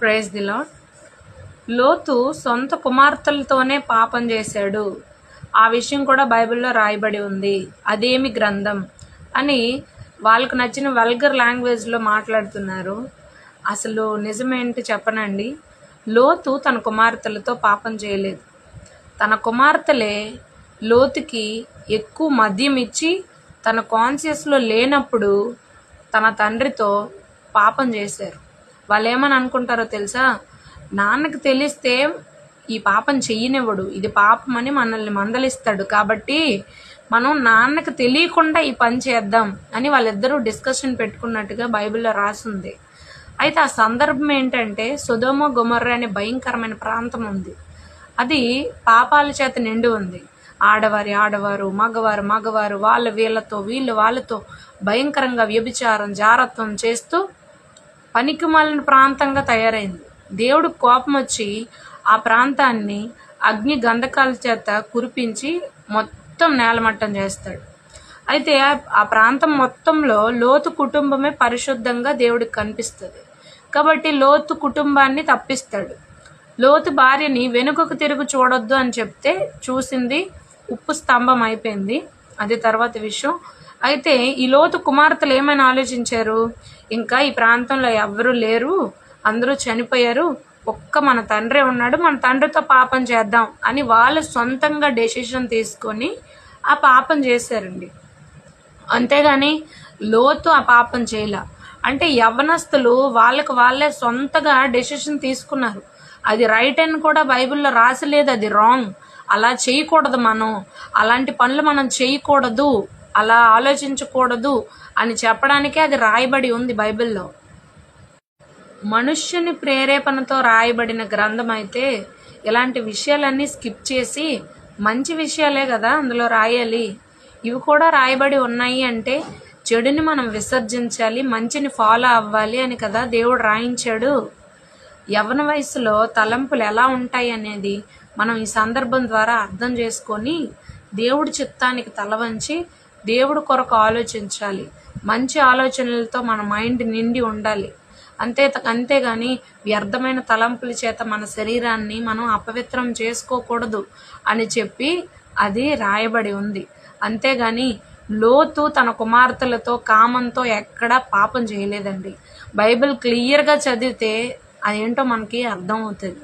Praise the lord లోతు సొంత కుమార్తెలతోనే పాపం చేశాడు. ఆ విషయం కూడా బైబిల్లో రాయబడి ఉంది. అదేమి గ్రంథం? అని వాళ్ళకు నచ్చిన వల్గర్ లాంగ్వేజ్లో మాట్లాడుతున్నారు. అసలు నిజమేంటి చెప్పనండి? లోతు తన కుమార్తెలతో పాపం చేయలేదు. తన కుమార్తెలే లోతుకి ఎక్కువ మద్యం ఇచ్చి తన కాన్షియస్లో లేనప్పుడు తన తండ్రితో పాపం చేశారు. వాళ్ళు ఏమని అనుకుంటారో తెలుసా? నాన్నకి తెలిస్తే ఈ పాపం చెయ్యనివ్వడు. ఇది పాపం అని మనల్ని మందలిస్తాడు. కాబట్టి మనం నాన్నకి తెలియకుండా ఈ పని చేద్దాం అని వాళ్ళిద్దరూ డిస్కషన్ పెట్టుకున్నట్టుగా బైబిల్లో రాసింది. అయితే ఆ సందర్భం ఏంటంటే సుధోమ గుమర్ర అనే భయంకరమైన ప్రాంతం ఉంది. అది పాపాల చేత నిండి ఉంది. ఆడవారి ఆడవారు మగవారు మగవారు వాళ్ళ వీళ్ళతో వీళ్ళు వాళ్ళతో భయంకరంగా వ్యభిచారం జారత్వం చేస్తూ పనికిమాలిన ప్రాంతంగా తయారైంది. దేవుడు కోపం వచ్చి ఆ ప్రాంతాన్ని అగ్ని గంధకాల చేత కురిపించి మొత్తం నేలమట్టం చేస్తాడు. అయితే ఆ ప్రాంతం మొత్తంలో లోతు కుటుంబమే పరిశుద్ధంగా దేవుడికి కనిపిస్తుంది. కాబట్టి లోతు కుటుంబాన్ని తప్పిస్తాడు. లోతు భార్యని వెనుకకు తిరుగు చూడొద్దు అని చెప్తే చూసింది ఉప్పు స్తంభం అయిపోయింది. అది తర్వాత విషయం. అయితే ఈ లోతు కుమార్తెలు ఏమైనా ఆలోచించారు? ఇంకా ఈ ప్రాంతంలో ఎవరు లేరు అందరూ చనిపోయారు ఒక్క మన తండ్రి ఉన్నాడు మన తండ్రితో పాపం చేద్దాం అని వాళ్ళు సొంతంగా డెసిషన్ తీసుకొని ఆ పాపం చేశారండి. అంతేగాని లోతు ఆ పాపం చేయలే. అంటే యవనస్తులు వాళ్ళకి వాళ్ళే సొంతగా డెసిషన్ తీసుకున్నారు. అది రైట్ అని కూడా బైబిల్లో రాసలేదు అది రాంగ్ అలా చేయకూడదు మనం. అలాంటి పనులు మనం చేయకూడదు. అలా ఆలోచించకూడదు అని చెప్పడానికే అది రాయబడి ఉంది బైబిల్లో. మనుష్యుని ప్రేరేపణతో రాయబడిన గ్రంథం అయితే ఇలాంటి విషయాలన్నీ స్కిప్ చేసి మంచి విషయాలే కదా అందులో రాయాలి. ఇవి కూడా రాయబడి ఉన్నాయి అంటే చెడుని మనం విసర్జించాలి మంచిని ఫాలో అవ్వాలి అని కదా దేవుడు రాయించాడు. యవన వయసులో తలంపులు ఎలా ఉంటాయి అనేది మనం ఈ సందర్భం ద్వారా అర్థం చేసుకొని దేవుడి చిత్తానికి తలవంచి దేవుడు కొరకు ఆలోచించాలి. మంచి ఆలోచనలతో మన మైండ్ నిండి ఉండాలి. అంతే అంతేగాని వ్యర్థమైన తలంపుల చేత మన శరీరాన్ని మనం అపవిత్రం చేసుకోకూడదు అని చెప్పి అది రాయబడి ఉంది. అంతేగాని లోతు తన కుమార్తెలతో కామంతో ఎక్కడా పాపం చేయలేదండి. బైబిల్ క్లియర్గా చదివితే అదేంటో మనకి అర్థం అవుతుంది